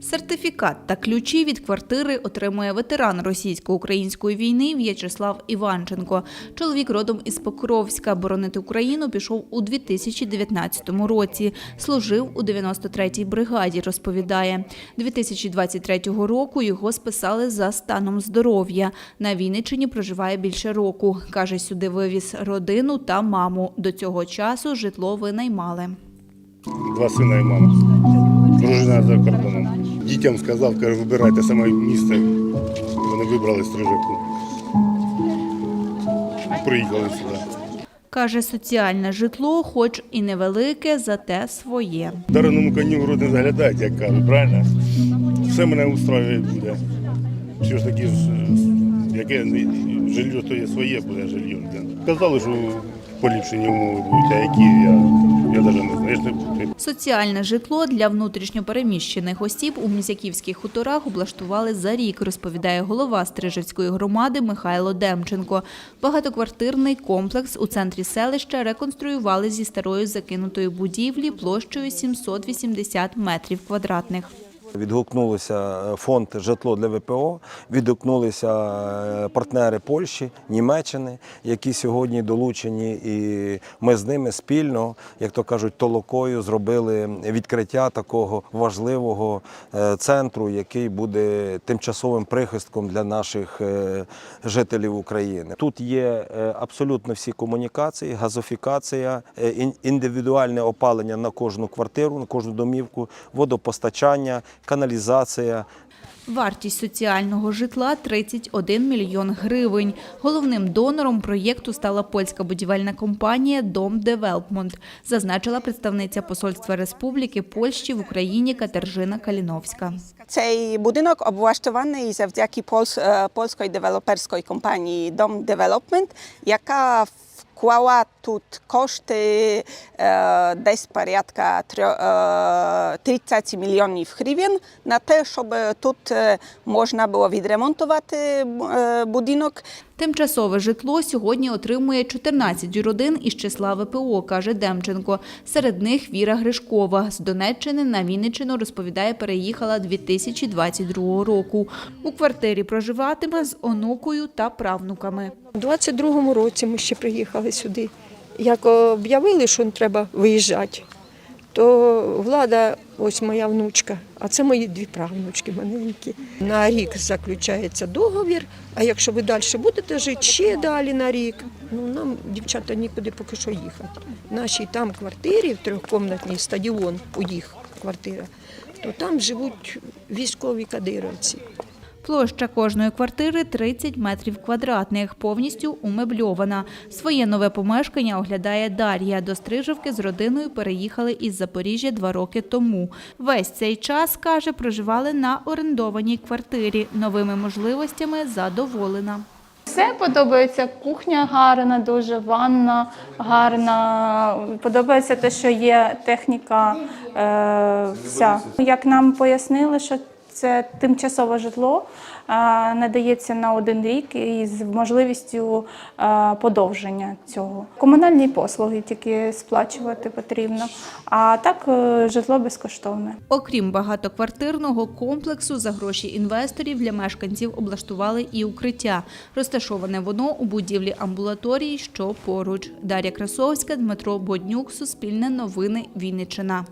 Сертифікат та ключі від квартири отримує ветеран російсько-української війни В'ячеслав Іванченко. Чоловік родом із Покровська. Боронити Україну пішов у 2019 році. Служив у 93-й бригаді, розповідає. 2023 року його списали за станом здоров'я. На Вінниччині проживає більше року. Каже, сюди вивіз родину та маму. До цього часу житло винаймали. Два сина і мама. Дружина за кордоном. Дітям сказав, каже, вибирайте саме місце. Вони вибрали стрижаку. Приїхали сюди. Каже, соціальне житло, хоч і невелике, зате своє. Дареному коню в не заглядають, як кажуть, правильно? Все мене устраює буде. Що ж таки ж, яке жилье, то є своє буде жилье. Казали, що поліпшені умови будуть, а які я, я навіть не знаю. Соціальне житло для внутрішньопереміщених осіб у Мізяківських хуторах облаштували за рік, розповідає голова Стрижевської громади Михайло Демченко. Багатоквартирний комплекс у центрі селища реконструювали зі старої закинутої будівлі площею 780 метрів квадратних. Відгукнулися е, фонд житло для ВПО, відгукнулися е, партнери Польщі, Німеччини, які сьогодні долучені, і ми з ними спільно, як то кажуть, толокою зробили відкриття такого важливого е, центру, який буде тимчасовим прихистком для наших жителів України. Тут є абсолютно всі комунікації, газофікація, індивідуальне опалення на кожну квартиру, на кожну домівку, водопостачання, каналізація. Вартість соціального житла – 31 мільйон гривень. Головним донором проєкту стала польська будівельна компанія «Дом Девелопмент», зазначила представниця Посольства Республіки Польщі в Україні Катержина Каліновська. Цей будинок облаштований завдяки е, польської девелоперської компанії Dom Development, яка вклала тут кошти е, десь порядка трьо- е, 30 мільйонів гривень на те, щоб тут е, можна було відремонтувати будинок Тимчасове житло сьогодні отримує 14 родин із числа ВПО, каже Демченко. Серед них Віра Гришкова. З Донеччини на Вінниччину, розповідає, переїхала 2022 року. У квартирі проживатиме з онукою та правнуками. У 22-му році ми ще приїхали сюди. Як об'явили, що треба виїжджати, то влада, ось моя внучка, а це мої дві правнучки маленькі. На рік заключається договір, а якщо ви далі будете жити ще далі на рік, ну нам, дівчата, нікуди поки що їхати. Нашій там квартирі, в трьохкомнатній стадіон у їх квартира, то там живуть військові кадировці. Площа кожної квартири 30 метрів квадратних, повністю умебльована. Своє нове помешкання оглядає Дар'я. До Стрижівки з родиною переїхали із Запоріжжя два роки тому. Весь цей час, каже, проживали на орендованій квартирі. Новими можливостями задоволена. Все подобається. Кухня гарна, дуже ванна гарна. Подобається те, що є техніка е, вся. Як нам пояснили, що це тимчасове житло надається на один рік із можливістю подовження цього. Комунальні послуги тільки сплачувати потрібно, а так е, житло безкоштовне. Окрім багатоквартирного комплексу, за гроші інвесторів для мешканців облаштували і укриття. Розташоване воно у будівлі амбулаторії, що поруч. Дар'я Красовська, Дмитро Боднюк, Суспільне новини, Вінниччина.